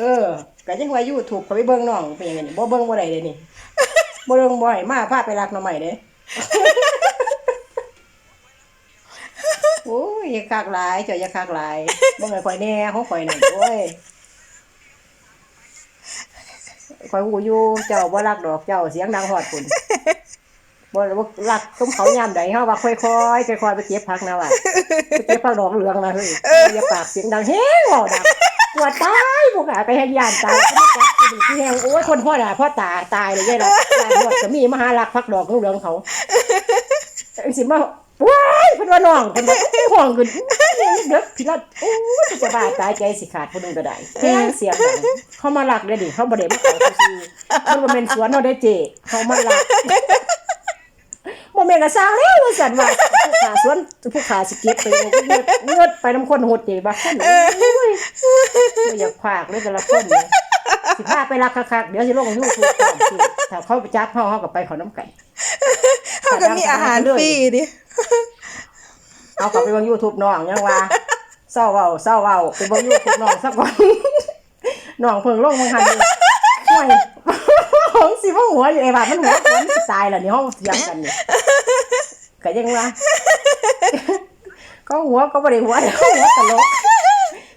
เออก็ยังว่า YouTube เขาไปเบิ่งน้องเป็นยังไงนี่บ่เบิ่งบ่ได้เด้นี่บ่เบิ่งบ่ให้มาพาไปรักหน่อใหม่เด้โอ้ยอย่าคักหลายเจ้าอย่าคักหลายบ่ให้ข่อยแน่ของข่อยนั่นโอ้ยข่อยฮู้อยู่เจ้าบ่รักดอกเจ้าเสียงดังฮอดพุ่นบ่บ่รักต้มเขายามใดเฮาว่าค่อยๆค่อยๆไปเก็บผักนะว่าไปเก็บผักดอกเหลืองนะเฮ้ยอย่าปากเสียงดังแฮงเว้าดัง ปวดตายพวกหาไปเฮ็ดย่านตายก็ไม่จักกินที่แฮงโอ้ยคนพ่อด่าพ่อตาตายเลยยายล่ะตายหมดก็มีมหารักผักดอกลูกเหลืองเขาเอิ้นสิมาว้ายพนว่าน้องพนว่าห้องขึ้นเด็กพี่รัดโอ้ยจะบ้าตายใจสิขาดผู้หนึงก็ได้แฮงเสียงเขามารักเด้ดิเขาบ่ได้มาขอซื่อมันบ่แม่นสวนเฮาได้เจเขามารักบ่แม่นก็สร้างแล้วว่าซั่นว่าผู้ขาสวนผู้ขาสิเก็บไปเงือดไปน้ำคนโหดนี่บ่คน อ้ยบ่อยากพากเลยแต่ละคนนี่สิพาไปรักคักๆเดี๋ยวสิลง YouTube ก่อนสิถ้าเขาไปจับเฮาเฮาก็ไปเขาน้ำไก่เขาก็มีอาหารฟรีดิเอากลับไปเบิ่ง YouTube น้องยังว่าเศร้าเว้าเศร้าเว้าไปเบิ่ง YouTube น้องสักวันน้องเพิ่งลงมึงหันนี่ห่วยของสิบ่หัวอยู่ไอ้บาดมันหัวคนสิตายแล้วนี่เฮาเถียงกันนี่ก็ยังว่าก็หัวก็บ่ได้หัวเขาหัวตลก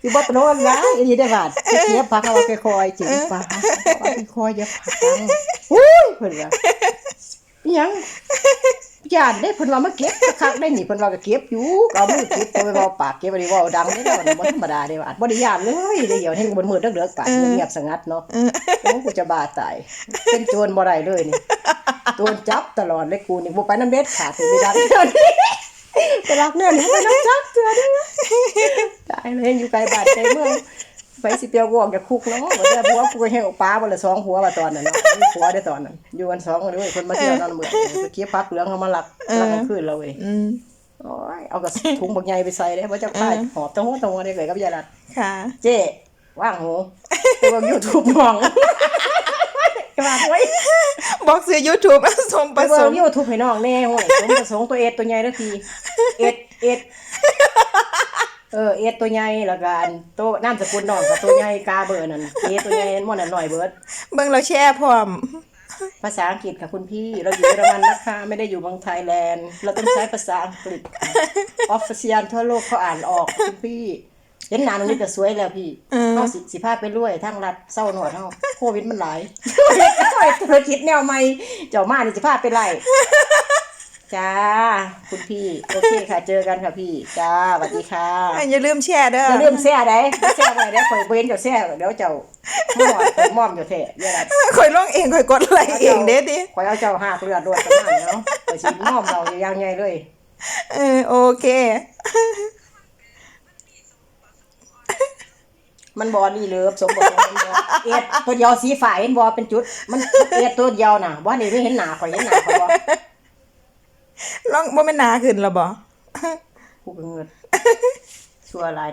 สิบ่ตลกนะอีนี่ได้บาดสิเก็บผักเอาไว้ค่อยจิ๋วปลาเอาไว้ค่อยๆอย่าผักดังอุ้ยเพิ่นว่าอิหยังญาติได้เพิ่นว่ามาเก็บคักได้นี่เพิ่นว่าก็เก็บอยู่ก็เอามือเก็บไปเว้าปากเก็บบ่ได้เว้าดังเด้อมันบ่ธรรมดาเด้ว่าบ่ได้ญาติเลยเดี๋ยวเห็นมืดๆเด้อๆปากเงียบสงัดเนาะโอ้กูจะบ้าตายเป็นโจรบ่ได้เลยนี่โดนจับตลอดเลยกูนี่บ่ไปน้ำเด็ดขาดสิไปดังเดี๋ยวนี้ไปรักเนี่ยหนูไปน้ำจักเถื่อเด้อายเลยอยู่ไกลบ้านไกลเมืองไปสิเปียวกูออกจากคุกเนาะบ่ได้ผัวกูก็แห้งออกปลาบ่ละสองผัวว่าตอนนั้นเนาะมีผัวได้ตอนนั้นอยู่กันสองกันด้วยคนมาเที่ยวนอนเมืองไปเก็บผักเหลืองเขามาลักลักกลางคืนเราเว้ยอืมโอ้ยเอากระถุงบักใหญ่ไปใส่ได้บ่จักพายหอบตะหัวตะหัวได้เลยกับยายรัดค่ะ เจ้ว่างหูไปเบิ่ง YouTube น้องกว่าไว้บอกซื้อ YouTube สมปไประสเบิ่งงค์ YouTube ให้น้องแน่ห้วยสมประสงค์ตัวเอ็ดตัวใหญ่เด้อทีเอ็ดเอ็ด เออเอ็ดตัวใหญ่แล้วก็อันโตนามสกุลน้องก็ตัวใหญ่กาเบอร์นั่นเอ็ดตัวใหญ่ม่อนนั่นหน่อยเบิด เบิ่งเราแชร์พร้อม ภาษาอังกฤษค่ะคุณพี่เราอยู่เยอรมันนะคะไม่ได้อยู่เมืองไทยแลนด์ เราต้องใช้ภาษาอังกฤษออฟฟิเชียลทั่วโลกเขาอ่านออกคุณพี่เห็นหนาตรงนี้ก็สวยแล้วพี่เขาสิสิพาไปรวยทั้งรัฐเศร้าหนวดเฮาโควิดมันหลายธุรกิจแนวใหม่เจ้ามานี่สิพาไปไล่ จ้า คุณพี่ โอเคค่ะ เจอกันค่ะพี่ จ้าสวัสดีค่ะ อย่าลืมแชร์เด้ออย่าลืมแซ่ได้แซ่ไว้ได้ข่อยเว้นเจ้าแซ่เดี๋ยวเจ้าม่อมข่อยม่อมเจ้าแท้เดี๋ยวนะข่อยลงเองข่อยกดไลค์เองเด้ดิข่อยเอาเจ้าหากเลือดรวดกันมาเนาะข่อยสิม่อมเราอย่างไงเลยเออโอเค มันบอนี่เลิฟสมบูรณ์มันบ่เอ็ดตัวเดียวสีฟ้าเห็นบอเป็นจุด มันเอ็ดตัวเดียวน่ะว่านี่ไม่เห็นหน้าข่อยเห็นหน้าข่อยบ่ ลองบ่แม่นหนาขึ้นแล้วบ่กูก็เงินชัวหลายนะ